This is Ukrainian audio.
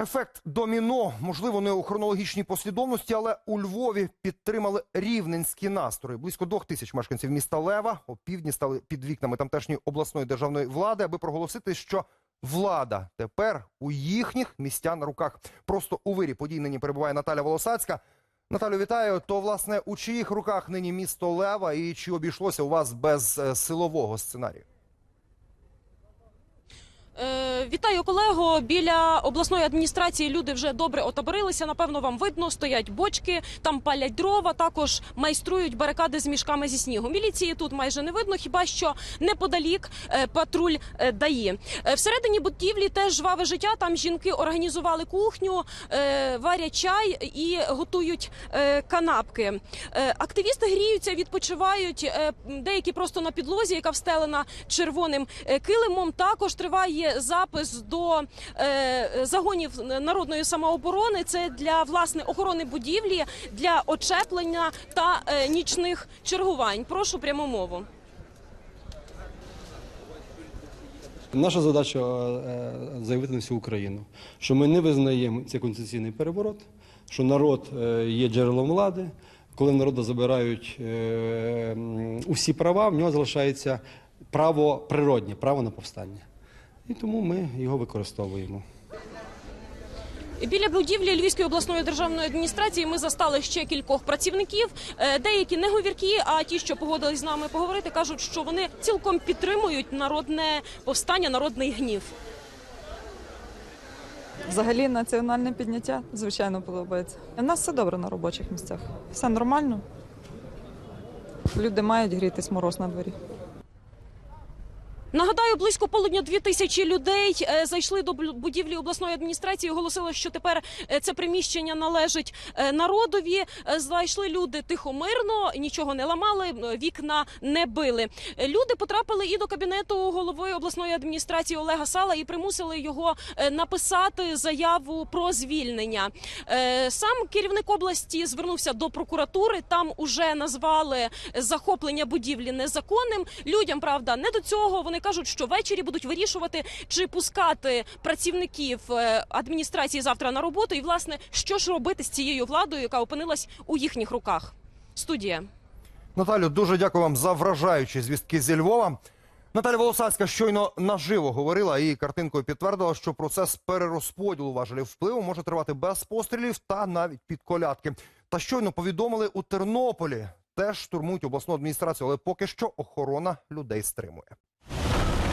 Ефект доміно, можливо, не у хронологічній послідовності, але у Львові підтримали рівненські настрої. Близько двох тисяч мешканців міста Лева опівдні стали під вікнами тамтешньої обласної державної влади, аби проголосити, що влада тепер у їхніх містян руках. Просто у вирі подій нині перебуває Наталя Волосацька. Наталю, вітаю. То власне у чиїх руках нині місто Лева і чи обійшлося у вас без е, силового сценарію? Вітаю колего. Біля обласної адміністрації люди вже добре отаборилися. Напевно, вам видно, стоять бочки, там палять дрова. Також майструють барикади з мішками зі снігу. Міліції тут майже не видно, хіба що неподалік е, патруль е, дає. Е, Всередині будівлі теж жваве життя. Там жінки організували кухню, варять чай і готують канапки. Активісти гріються, відпочивають. Деякі просто на підлозі, яка встелена червоним килимом. Також триває запис до е, загонів народної самооборони. Це для власне охорони будівлі, для очеплення та е, нічних чергувань. Прошу пряму мову. Наша задача е, заявити на всю Україну, що ми не визнаємо цей конституційний переворот, що народ є джерелом влади. Коли народу забирають усі права, в нього залишається право природнє, право на повстання. І тому ми його використовуємо. Біля будівлі Львівської обласної державної адміністрації ми застали ще кількох працівників. Е, Деякі не говіркі, а ті, що погодились з нами поговорити, кажуть, що вони цілком підтримують народне повстання, народний гнів. Взагалі національне підняття, звичайно, подобається. У нас все добре на робочих місцях. Все нормально. Люди мають грітись мороз на дворі. Нагадаю, близько полудня дві тисячі людей е, зайшли до бу- будівлі обласної адміністрації. Оголосили, що тепер е, це приміщення належить е, народові. Зайшли люди тихомирно, нічого не ламали, вікна не били. Люди потрапили і до кабінету голови обласної адміністрації Олега Сала і примусили його написати заяву про звільнення. Сам керівник області звернувся до прокуратури. Там уже назвали захоплення будівлі незаконним. Людям правда не до цього. Вони кажуть, що ввечері будуть вирішувати, чи пускати працівників е, адміністрації завтра на роботу. І власне, що ж робити з цією владою, яка опинилась у їхніх руках. Студія. Наталю, дуже дякую вам за вражаючі звістки зі Львова. Наталя Волосацька щойно наживо говорила і картинкою підтвердила, що процес перерозподілу важелів впливу може тривати без пострілів та навіть під колядки. Та щойно повідомили у Тернополі. Теж штурмують обласну адміністрацію, але поки що охорона людей стримує.